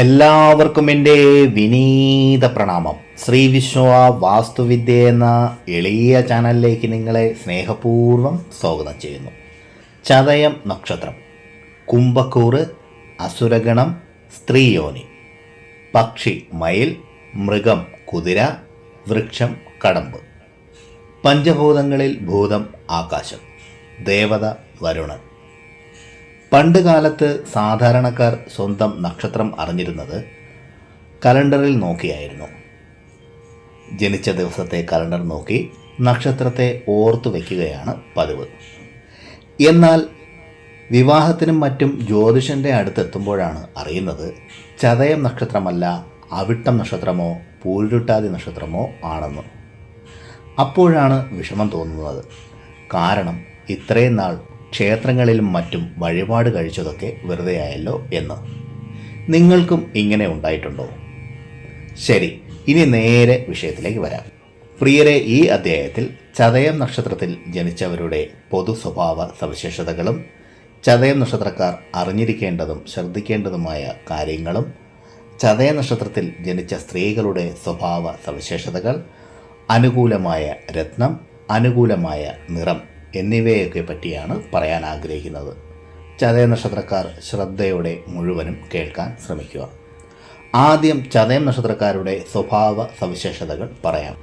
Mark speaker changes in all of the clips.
Speaker 1: എല്ലാവർക്കും എന്റെ വിനീത പ്രണാമം. ശ്രീ വിശ്വ വാസ്തുവിദ്യ എന്ന എളിയ ചാനലിലേക്ക് നിങ്ങളെ സ്നേഹപൂർവം സ്വാഗതം ചെയ്യുന്നു. ചതയം നക്ഷത്രം കുംഭക്കൂറ് അസുരഗണം സ്ത്രീയോനി പക്ഷി മയിൽ മൃഗം കുതിര വൃക്ഷം കടമ്പ്. പഞ്ചഭൂതങ്ങളിൽ ഭൂതം ആകാശം. ദേവത വരുണൻ. പണ്ട് കാലത്ത് സാധാരണക്കാർ സ്വന്തം നക്ഷത്രം അറിഞ്ഞിരുന്നത് കലണ്ടറിൽ നോക്കിയായിരുന്നു. ജനിച്ച ദിവസത്തെ കലണ്ടർ നോക്കി നക്ഷത്രത്തെ ഓർത്തു വയ്ക്കുകയാണ് പതിവ്. എന്നാൽ വിവാഹത്തിനും മറ്റും ജ്യോതിഷന്റെ അടുത്തെത്തുമ്പോഴാണ് അറിയുന്നത് ചതയം നക്ഷത്രമല്ല അവിട്ടം നക്ഷത്രമോ പൂരുട്ടാതി നക്ഷത്രമോ ആണെന്ന്. അപ്പോഴാണ് വിഷമം തോന്നുന്നത്. കാരണം ഇത്രയും നാൾ ക്ഷേത്രങ്ങളിലും മറ്റും വഴിപാട് കഴിച്ചതൊക്കെ വെറുതെയായല്ലോ എന്ന്. നിങ്ങൾക്കും ഇങ്ങനെ ഉണ്ടായിട്ടുണ്ടോ? ശരി ഇനി നേരെ വിഷയത്തിലേക്ക് വരാം. പ്രിയരെ ഈ അധ്യായത്തിൽ ചതയം നക്ഷത്രത്തിൽ ജനിച്ചവരുടെ പൊതു സ്വഭാവ സവിശേഷതകളും ചതയം നക്ഷത്രക്കാർ അറിഞ്ഞിരിക്കേണ്ടതും ശ്രദ്ധിക്കേണ്ടതുമായ കാര്യങ്ങളും ചതയ നക്ഷത്രത്തിൽ ജനിച്ച സ്ത്രീകളുടെ സ്വഭാവ സവിശേഷതകൾ അനുകൂലമായ രത്നം അനുകൂലമായ നിറം എന്നിവയൊക്കെ പറ്റിയാണ് പറയാൻ ആഗ്രഹിക്കുന്നത്. ചതയ നക്ഷത്രക്കാർ ശ്രദ്ധയോടെ മുഴുവനും കേൾക്കാൻ ശ്രമിക്കുക. ആദ്യം ചതയം നക്ഷത്രക്കാരുടെ സ്വഭാവ സവിശേഷതകൾ പറയാം.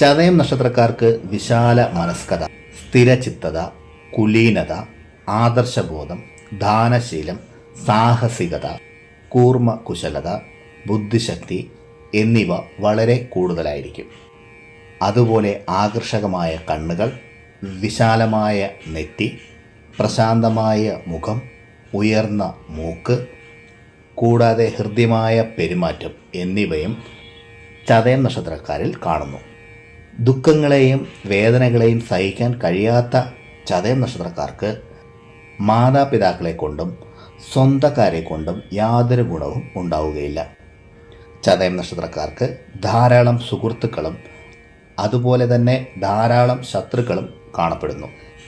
Speaker 1: ചതയം നക്ഷത്രക്കാർക്ക് വിശാല മനസ്കത സ്ഥിരചിത്തത കുലീനത ആദർശബോധം ദാനശീലം സാഹസികത കൂർമ്മ കുശലത ബുദ്ധിശക്തി എന്നിവ വളരെ കൂടുതലായിരിക്കും. അതുപോലെ ആകർഷകമായ കണ്ണുകൾ വിശാലമായ നെറ്റി പ്രശാന്തമായ മുഖം ഉയർന്ന മൂക്ക് കൂടാതെ ഹൃദ്യമായ പെരുമാറ്റം എന്നിവയും ചതയം നക്ഷത്രക്കാരിൽ കാണുന്നു. ദുഃഖങ്ങളെയും വേദനകളെയും സഹിക്കാൻ കഴിയാത്ത ചതയം നക്ഷത്രക്കാർക്ക് മാതാപിതാക്കളെ കൊണ്ടും സ്വന്തക്കാരെ കൊണ്ടും യാതൊരു ഗുണവും ഉണ്ടാവുകയില്ല. ചതയം നക്ഷത്രക്കാർക്ക് ധാരാളം സുഹൃത്തുക്കളും അതുപോലെ തന്നെ ധാരാളം ശത്രുക്കളും കാണപ്പെടുന്നു.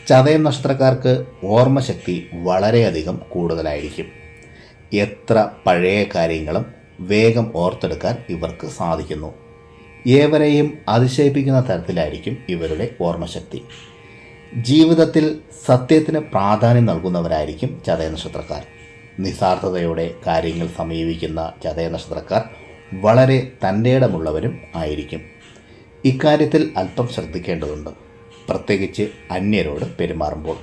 Speaker 1: ചതയം നക്ഷത്രക്കാർക്ക് ഓർമ്മശക്തി വളരെയധികം കൂടുതലായിരിക്കും. എത്ര പഴയ കാര്യങ്ങളും വേഗം ഓർത്തെടുക്കാൻ ഇവർക്ക് സാധിക്കുന്നു. ഏവരെയും അതിശയിപ്പിക്കുന്ന തരത്തിലായിരിക്കും ഇവരുടെ ഓർമ്മശക്തി. ജീവിതത്തിൽ സത്യത്തിന് പ്രാധാന്യം നൽകുന്നവരായിരിക്കും ചതയ നക്ഷത്രക്കാർ. നിസ്സാർത്ഥതയോടെ കാര്യങ്ങൾ സമീപിക്കുന്ന ചതയ നക്ഷത്രക്കാർ വളരെ തന്റെയിടമുള്ളവരും ആയിരിക്കും. ഇക്കാര്യത്തിൽ അല്പം ശ്രദ്ധിക്കേണ്ടതുണ്ട്. പ്രത്യേകിച്ച് അന്യരോട് പെരുമാറുമ്പോൾ.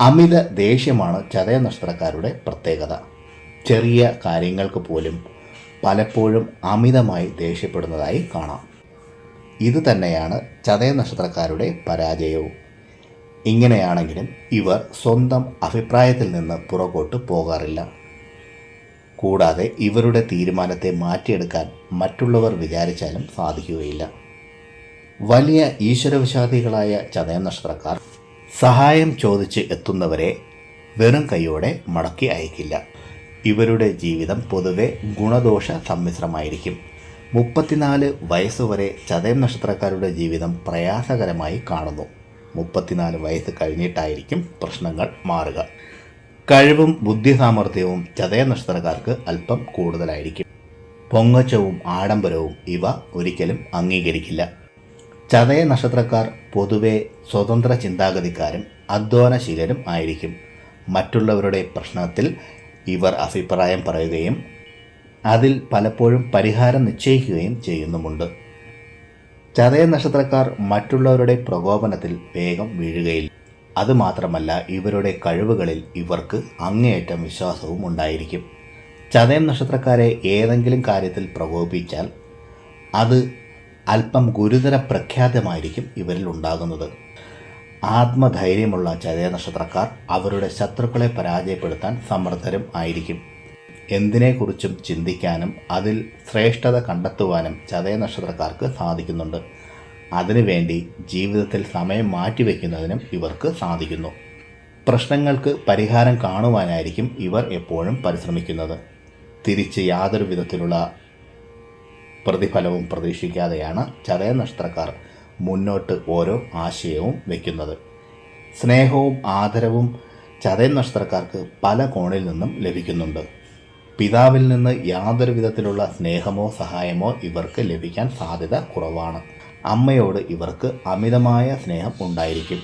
Speaker 1: അമിത ദേഷ്യമാണ് ചതയ നക്ഷത്രക്കാരുടെ പ്രത്യേകത. ചെറിയ കാര്യങ്ങൾക്ക് പോലും പലപ്പോഴും അമിതമായി ദേഷ്യപ്പെടുന്നതായി കാണാം. ഇത് തന്നെയാണ് ചതയ നക്ഷത്രക്കാരുടെ പരാജയവും. ഇങ്ങനെയാണെങ്കിലും ഇവർ സ്വന്തം അഭിപ്രായത്തിൽ നിന്ന് പുറകോട്ട് പോകാറില്ല. കൂടാതെ ഇവരുടെ തീരുമാനത്തെ മാറ്റിയെടുക്കാൻ മറ്റുള്ളവർ വിചാരിച്ചാലും സാധിക്കുകയില്ല. വലിയ ഈശ്വരവിഷാദികളായ ചതയം നക്ഷത്രക്കാർ സഹായം ചോദിച്ച് എത്തുന്നവരെ വെറും കൈയോടെ മടക്കി അയക്കില്ല. ഇവരുടെ ജീവിതം പൊതുവെ ഗുണദോഷ സമ്മിശ്രമായിരിക്കും. മുപ്പത്തിനാല് വയസ്സുവരെ ചതയം നക്ഷത്രക്കാരുടെ ജീവിതം പ്രയാസകരമായി കാണുന്നു. മുപ്പത്തിനാല് വയസ്സ് കഴിഞ്ഞിട്ടായിരിക്കും പ്രശ്നങ്ങൾ മാറുക. കഴിവും ബുദ്ധി സാമർഥ്യവും ചതയ നക്ഷത്രക്കാർക്ക് അല്പം കൂടുതലായിരിക്കും. പൊങ്ങച്ചവും ആഡംബരവും ഇവ ഒരിക്കലും അംഗീകരിക്കില്ല. ചതയ നക്ഷത്രക്കാർ പൊതുവെ സ്വതന്ത്ര ചിന്താഗതിക്കാരും അധ്വാനശീലരും ആയിരിക്കും. മറ്റുള്ളവരുടെ പ്രശ്നത്തിൽ ഇവർ അഭിപ്രായം പറയുകയും അതിൽ പലപ്പോഴും പരിഹാരം നിശ്ചയിക്കുകയും ചെയ്യുന്നുമുണ്ട്. ചതയ നക്ഷത്രക്കാർ മറ്റുള്ളവരുടെ പ്രകോപനത്തിൽ വേഗം വീഴുകയില്ല. അതുമാത്രമല്ല ഇവരുടെ കഴിവുകളിൽ ഇവർക്ക് അങ്ങേയറ്റം വിശ്വാസവും ഉണ്ടായിരിക്കും. ചതയം നക്ഷത്രക്കാരെ ഏതെങ്കിലും കാര്യത്തിൽ പ്രകോപിച്ചാൽ അത് അല്പം ഗുരുതര പ്രഖ്യാതമായിരിക്കും ഇവരിൽ ഉണ്ടാകുന്നത്. ആത്മധൈര്യമുള്ള ചതയ നക്ഷത്രക്കാർ അവരുടെ ശത്രുക്കളെ പരാജയപ്പെടുത്താൻ സമർത്ഥരും ആയിരിക്കും. എന്തിനെക്കുറിച്ചും ചിന്തിക്കാനും അതിൽ ശ്രേഷ്ഠത കണ്ടെത്തുവാനും ചതയ നക്ഷത്രക്കാർക്ക് സാധിക്കുന്നുണ്ട്. അതിനുവേണ്ടി ജീവിതത്തിൽ സമയം മാറ്റിവെക്കുന്നതിനും ഇവർക്ക് സാധിക്കുന്നു. പ്രശ്നങ്ങൾക്ക് പരിഹാരം കാണുവാനായിരിക്കും ഇവർ എപ്പോഴും പരിശ്രമിക്കുന്നത്. തിരിച്ച് യാതൊരു വിധത്തിലുള്ള പ്രതിഫലവും പ്രതീക്ഷിക്കാതെയാണ് നക്ഷത്രക്കാർ മുന്നോട്ട് ഓരോ ആശയവും വയ്ക്കുന്നത് സ്നേഹവും ആദരവും ചതയ നക്ഷത്രക്കാർക്ക് പല കോണിൽ നിന്നും ലഭിക്കുന്നുണ്ട്. പിതാവിൽ നിന്ന് യാതൊരു വിധത്തിലുള്ള സ്നേഹമോ സഹായമോ ഇവർക്ക് ലഭിക്കാൻ സാധ്യത കുറവാണ്. അമ്മയോട് ഇവർക്ക് അമിതമായ സ്നേഹം ഉണ്ടായിരിക്കും.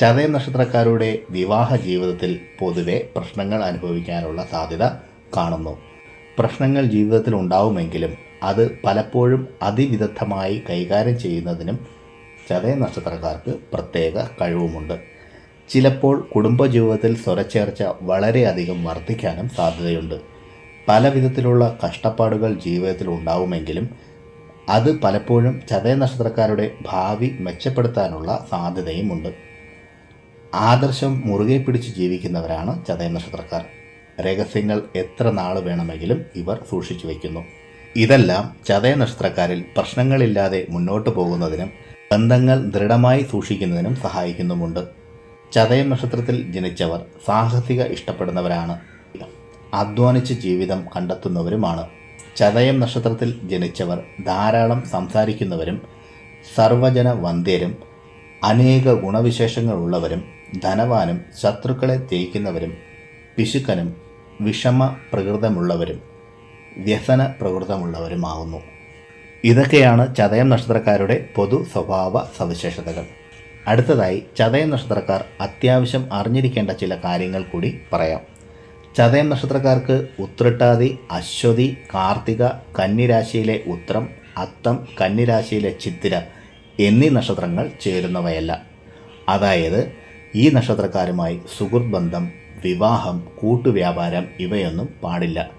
Speaker 1: ചതയ നക്ഷത്രക്കാരുടെ വിവാഹ ജീവിതത്തിൽ പൊതുവെ പ്രശ്നങ്ങൾ അനുഭവിക്കാനുള്ള സാധ്യത കാണുന്നു. പ്രശ്നങ്ങൾ ജീവിതത്തിൽ ഉണ്ടാവുമെങ്കിലും അത് പലപ്പോഴും അതിവിദഗ്ധമായി കൈകാര്യം ചെയ്യുന്നതിനും ചതയ നക്ഷത്രക്കാർക്ക് പ്രത്യേക കഴിവുമുണ്ട്. ചിലപ്പോൾ കുടുംബജീവിതത്തിൽ സ്വരച്ചേർച്ച വളരെയധികം വർദ്ധിക്കാനും സാധ്യതയുണ്ട്. പല വിധത്തിലുള്ള കഷ്ടപ്പാടുകൾ ജീവിതത്തിൽ ഉണ്ടാവുമെങ്കിലും അത് പലപ്പോഴും ചതയ നക്ഷത്രക്കാരുടെ ഭാവി മെച്ചപ്പെടുത്താനുള്ള സാധ്യതയുമുണ്ട്. ആദർശം മുറുകെ പിടിച്ച് ജീവിക്കുന്നവരാണ് ചതയ നക്ഷത്രക്കാർ. രഹസ്യങ്ങൾ എത്ര നാൾ വേണമെങ്കിലും ഇവർ സൂക്ഷിച്ചു വയ്ക്കുന്നു. ഇതെല്ലാം ചതയ നക്ഷത്രക്കാരിൽ പ്രശ്നങ്ങളില്ലാതെ മുന്നോട്ട് പോകുന്നതിനും ബന്ധങ്ങൾ ദൃഢമായി സൂക്ഷിക്കുന്നതിനും സഹായിക്കുന്നുമുണ്ട്. ചതയ നക്ഷത്രത്തിൽ ജനിച്ചവർ സാഹസിക ഇഷ്ടപ്പെടുന്നവരാണ്. അധ്വാനിച്ച് ജീവിതം കണ്ടെത്തുന്നവരുമാണ്. ചതയം നക്ഷത്രത്തിൽ ജനിച്ചവർ ധാരാളം സംസാരിക്കുന്നവരും സർവജന വന്ധ്യരും അനേക ഗുണവിശേഷങ്ങളുള്ളവരും ധനവാനും ശത്രുക്കളെ ജയിക്കുന്നവരും പിശുക്കനും വിഷമ പ്രകൃതമുള്ളവരും വ്യസന പ്രകൃതമുള്ളവരുമാകുന്നു ഇതൊക്കെയാണ് ചതയം നക്ഷത്രക്കാരുടെ പൊതു സ്വഭാവ സവിശേഷതകൾ. അടുത്തതായി ചതയം നക്ഷത്രക്കാർ അത്യാവശ്യം അറിഞ്ഞിരിക്കേണ്ട ചില കാര്യങ്ങൾ കൂടി പറയാം. ചതയം നക്ഷത്രക്കാർക്ക് ഉത്രട്ടാതി അശ്വതി കാർത്തിക കന്നിരാശിയിലെ ഉത്രം അത്തം കന്നിരാശിയിലെ ചിത്തിര എന്നീ നക്ഷത്രങ്ങൾ ചേരുന്നവയല്ല. അതായത് ഈ നക്ഷത്രക്കാരുമായി സുഹൃത്ത് ബന്ധം വിവാഹം കൂട്ടുവ്യാപാരം ഇവയൊന്നും പാടില്ല.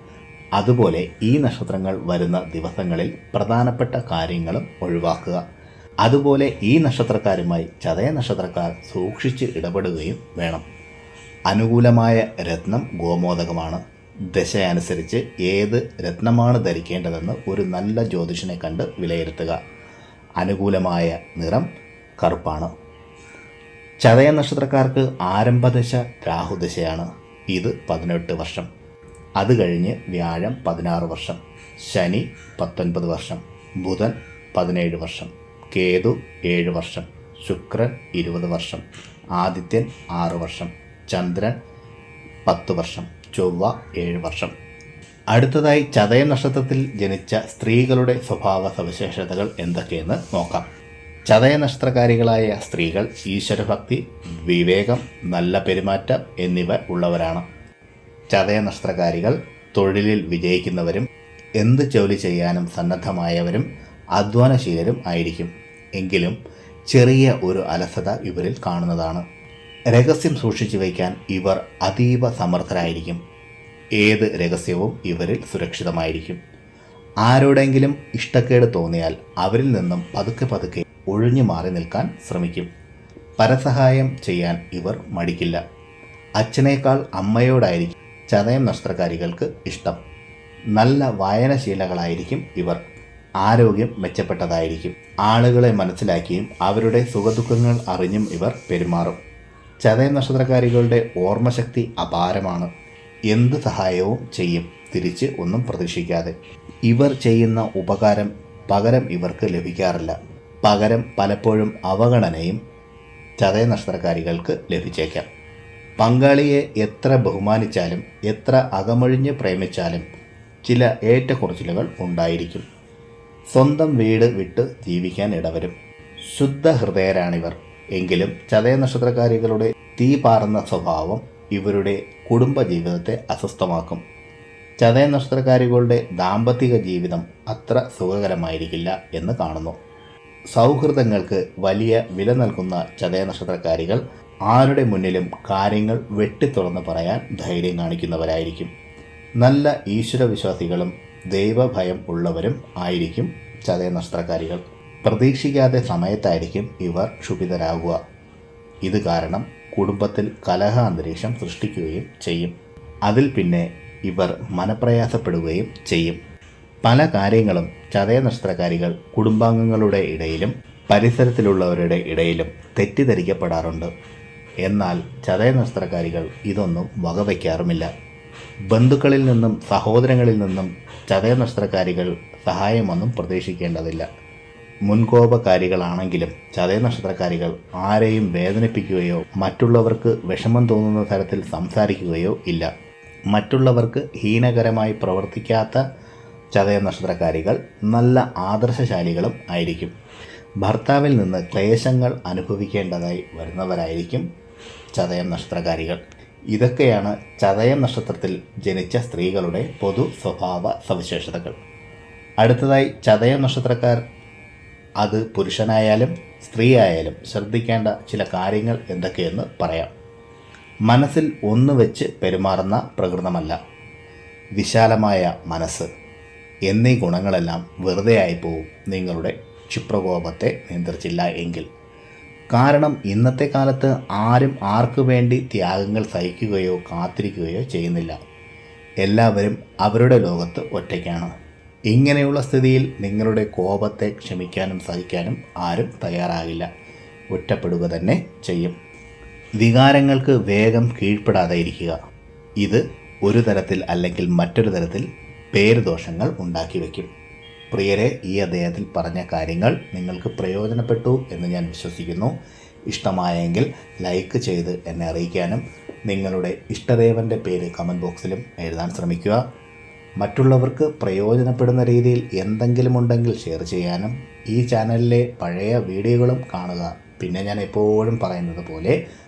Speaker 1: അതുപോലെ ഈ നക്ഷത്രങ്ങൾ വരുന്ന ദിവസങ്ങളിൽ പ്രധാനപ്പെട്ട കാര്യങ്ങളും ഒഴിവാക്കുക. അതുപോലെ ഈ നക്ഷത്രക്കാരുമായി ചതയ നക്ഷത്രക്കാർ സൂക്ഷിച്ച് ഇടപെടുകയും വേണം. അനുകൂലമായ രത്നം ഗോമോദകമാണ്. ദശ അനുസരിച്ച് ഏത് രത്നമാണ് ധരിക്കേണ്ടതെന്ന് ഒരു നല്ല ജ്യോതിഷനെ കണ്ട് വിലയിരുത്തുക. അനുകൂലമായ നിറം കറുപ്പാണ്. ചതയ നക്ഷത്രക്കാർക്ക് ആരംഭദശ രാഹുദശയാണ്. ഇത് പതിനെട്ട് വർഷം. അത് കഴിഞ്ഞ് വ്യാഴം പതിനാറ് വർഷം ശനി പത്തൊൻപത് വർഷം ബുധൻ പതിനേഴ് വർഷം കേതു ഏഴ് വർഷം ശുക്രൻ ഇരുപത് വർഷം ആദിത്യൻ ആറ് വർഷം ചന്ദ്രൻ പത്ത് വർഷം ചൊവ്വ ഏഴ് വർഷം. അടുത്തതായി ചതയ നക്ഷത്രത്തിൽ ജനിച്ച സ്ത്രീകളുടെ സ്വഭാവ സവിശേഷതകൾ എന്തൊക്കെയെന്ന് നോക്കാം. ചതയ നക്ഷത്രകാരികളായ സ്ത്രീകൾ ഈശ്വരഭക്തി വിവേകം നല്ല പെരുമാറ്റം എന്നിവ ഉള്ളവരാണ്. ചതയ നക്ഷത്രകാരികൾ തൊഴിലിൽ വിജയിക്കുന്നവരും എന്ത് ജോലി ചെയ്യാനും സന്നദ്ധമായവരും അധ്വാനശീലരും ആയിരിക്കും. എങ്കിലും ചെറിയ ഒരു അലസത ഇവരിൽ കാണുന്നതാണ്. രഹസ്യം സൂക്ഷിച്ചു വയ്ക്കാൻ ഇവർ അതീവ സമർത്ഥരായിരിക്കും. ഏത് രഹസ്യവും ഇവരിൽ സുരക്ഷിതമായിരിക്കും. ആരോടെങ്കിലും ഇഷ്ടക്കേട് തോന്നിയാൽ അവരിൽ നിന്നും പതുക്കെ പതുക്കെ ഒഴിഞ്ഞു മാറി നിൽക്കാൻ ശ്രമിക്കും. പരസഹായം ചെയ്യാൻ ഇവർ മടിക്കില്ല. അച്ഛനേക്കാൾ അമ്മയോടായിരിക്കും ചതയം നഷ്ടകാരികൾക്ക് ഇഷ്ടം. നല്ല വായനശീലകളായിരിക്കും ഇവർ. ആരോഗ്യം മെച്ചപ്പെട്ടതായിരിക്കും. ആളുകളെ മനസ്സിലാക്കിയും അവരുടെ സുഖദുഃഖങ്ങൾ അറിഞ്ഞും ഇവർ പെരുമാറും. ചതയ നക്ഷത്രകാരികളുടെ ഓർമ്മശക്തി അപാരമാണ്. എന്ത് സഹായവും ചെയ്യും തിരിച്ച് ഒന്നും പ്രതീക്ഷിക്കാതെ. ഇവർ ചെയ്യുന്ന ഉപകാരം പകരം ഇവർക്ക് ലഭിക്കാറില്ല. പകരം പലപ്പോഴും അവഗണനയും ചതയ നക്ഷത്രകാരികൾക്ക് ലഭിച്ചേക്കാം. പങ്കാളിയെ എത്ര ബഹുമാനിച്ചാലും എത്ര അകമൊഴിഞ്ഞ് പ്രേമിച്ചാലും ചില ഏറ്റക്കുറച്ചിലുകൾ ഉണ്ടായിരിക്കും. സ്വന്തം വീട് വിട്ട് ജീവിക്കാൻ ഇടവരും. ശുദ്ധ ഹൃദയരാണിവർ എങ്കിലും ചതയ നക്ഷത്രകാരികളുടെ തീ പാറുന്ന സ്വഭാവം ഇവരുടെ കുടുംബജീവിതത്തെ അസ്വസ്ഥമാക്കും. ചതയ നക്ഷത്രകാരികളുടെ ദാമ്പത്തിക ജീവിതം അത്ര സുഖകരമായിരിക്കില്ല എന്ന് കാണുന്നു. സൗഹൃദങ്ങൾക്ക് വലിയ വില നൽകുന്ന ചതയ നക്ഷത്രക്കാരികൾ ആരുടെ മുന്നിലും കാര്യങ്ങൾ വെട്ടിത്തുറന്ന് പറയാൻ ധൈര്യം കാണിക്കുന്നവരായിരിക്കും. നല്ല ഈശ്വരവിശ്വാസികളും ദൈവഭയം ഉള്ളവരും ആയിരിക്കും ചതയ നക്ഷത്രക്കാരികൾ. പ്രതീക്ഷിക്കാതെ സമയത്തായിരിക്കും ഇവർ ക്ഷുഭിതരാകുക. ഇത് കാരണം കുടുംബത്തിൽ കലഹ അന്തരീക്ഷം സൃഷ്ടിക്കുകയും ചെയ്യും. അതിൽ പിന്നെ ഇവർ മനപ്രയാസപ്പെടുകയും ചെയ്യും. പല കാര്യങ്ങളും ചതയ നക്ഷത്രക്കാരികൾ കുടുംബാംഗങ്ങളുടെ ഇടയിലും പരിസരത്തിലുള്ളവരുടെ ഇടയിലും തെറ്റിദ്ധരിക്കപ്പെടാറുണ്ട്. എന്നാൽ ചതയ നക്ഷത്രക്കാരികൾ ഇതൊന്നും വകവയ്ക്കാറുമില്ല. ബന്ധുക്കളിൽ നിന്നും സഹോദരങ്ങളിൽ നിന്നും ചതയ നക്ഷത്രക്കാരികൾ സഹായമൊന്നും പ്രതീക്ഷിക്കേണ്ടതില്ല. മുൻകോപകാരികളാണെങ്കിലും ചതയ നക്ഷത്രക്കാരികൾ ആരെയും വേദനിപ്പിക്കുകയോ മറ്റുള്ളവർക്ക് വിഷമം തോന്നുന്ന തരത്തിൽ സംസാരിക്കുകയോ ഇല്ല. മറ്റുള്ളവർക്ക് ഹീനകരമായി പ്രവർത്തിക്കാത്ത ചതയ നക്ഷത്രക്കാരികൾ നല്ല ആദർശശാലികളും ആയിരിക്കും. ഭർത്താവിൽ നിന്ന് ക്ലേശങ്ങൾ അനുഭവിക്കേണ്ടതായി വരുന്നവരായിരിക്കും ചതയം നക്ഷത്രകാരികൾ ഇതൊക്കെയാണ് ചതയം നക്ഷത്രത്തിൽ ജനിച്ച സ്ത്രീകളുടെ പൊതു സ്വഭാവ സവിശേഷതകൾ. അടുത്തതായി ചതയം നക്ഷത്രക്കാർ അത് പുരുഷനായാലും സ്ത്രീ ആയാലും ശ്രദ്ധിക്കേണ്ട ചില കാര്യങ്ങൾ എന്തൊക്കെയെന്ന് പറയാം. മനസ്സിൽ ഒന്ന് വെച്ച് പെരുമാറുന്ന പ്രകൃതമല്ല. വിശാലമായ മനസ്സ്. എന്നീ ഗുണങ്ങളെല്ലാം വെറുതെ ആയിപ്പോവും നിങ്ങളുടെ ക്ഷിപ്രകോപത്തെ നിയന്ത്രിച്ചില്ല എങ്കിൽ. കാരണം ഇന്നത്തെ കാലത്ത് ആരും ആർക്കു വേണ്ടി ത്യാഗങ്ങൾ സഹിക്കുകയോ കാത്തിരിക്കുകയോ ചെയ്യുന്നില്ല. എല്ലാവരും അവരുടെ ലോകത്ത് ഒറ്റയ്ക്കാണ്. ഇങ്ങനെയുള്ള സ്ഥിതിയിൽ നിങ്ങളുടെ കോപത്തെ ക്ഷമിക്കാനും സഹിക്കാനും ആരും തയ്യാറാകില്ല. ഒറ്റപ്പെടുക തന്നെ ചെയ്യും. വികാരങ്ങൾക്ക് വേഗം കീഴ്പ്പെടാതെ ഇരിക്കുക. ഇത് ഒരു തരത്തിൽ അല്ലെങ്കിൽ മറ്റൊരു തരത്തിൽ പേരുദോഷങ്ങൾ ഉണ്ടാക്കി വയ്ക്കും. പ്രിയരെ ഈ അദ്ദേഹത്തിൽ പറഞ്ഞ കാര്യങ്ങൾ നിങ്ങൾക്ക് പ്രയോജനപ്പെട്ടു എന്ന് ഞാൻ വിശ്വസിക്കുന്നു. ഇഷ്ടമായെങ്കിൽ ലൈക്ക് ചെയ്ത് എന്നെ അറിയിക്കാനും നിങ്ങളുടെ ഇഷ്ടദേവന്റെ പേര് കമന്റ് ബോക്സിലും എഴുതാൻ ശ്രമിക്കുക. മറ്റുള്ളവർക്ക് പ്രയോജനപ്പെടുന്ന രീതിയിൽ എന്തെങ്കിലും ഉണ്ടെങ്കിൽ ഷെയർ ചെയ്യാനും ഈ ചാനലിലെ പഴയ വീഡിയോകളും കാണുക. പിന്നെ ഞാൻ എപ്പോഴും പറയുന്നത് പോലെ